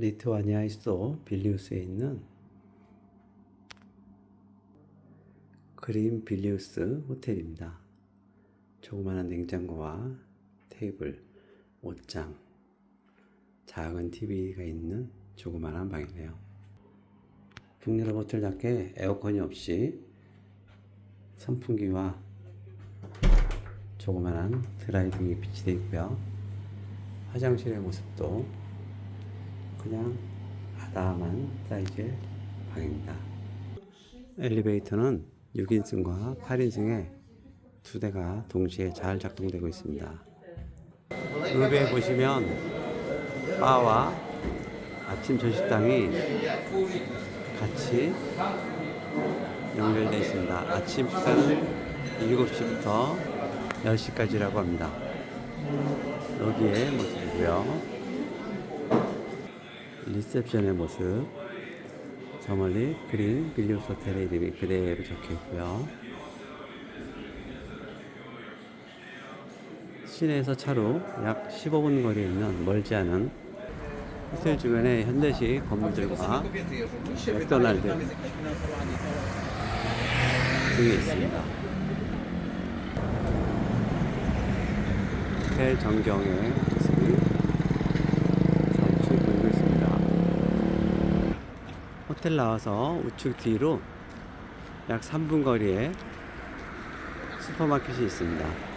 리투아니아의 수도 빌리우스에 있는 그린 빌리우스 호텔입니다. 조그마한 냉장고와 테이블, 옷장, 작은 TV가 있는 조그마한 방이네요. 북유럽 호텔답게 에어컨이 없이 선풍기와 조그마한 드라이빙이 비치되어 있고요. 화장실의 모습도 그냥 아담한 사이즈의 방입니다. 엘리베이터는 6인승과 8인승의 두 대가 동시에 잘 작동되고 있습니다. 루베에 보시면 바와 아침 조식당이 같이 연결되어 있습니다. 아침 식사는 7시부터 10시까지라고 합니다. 여기의 모습이고요. 리셉션의 모습. 저 멀리 그린 빌리우스 호텔의 이름이 그대로 적혀 있고요. 시내에서 차로 약 15분 거리에 있는 멀지 않은 호텔 주변에 현대식 건물들과 맥도날드 등이 있습니다. 호텔 전경의 모습이 잠시 보이고 있습니다. 호텔 나와서 우측 뒤로 약 3분 거리에 슈퍼마켓이 있습니다.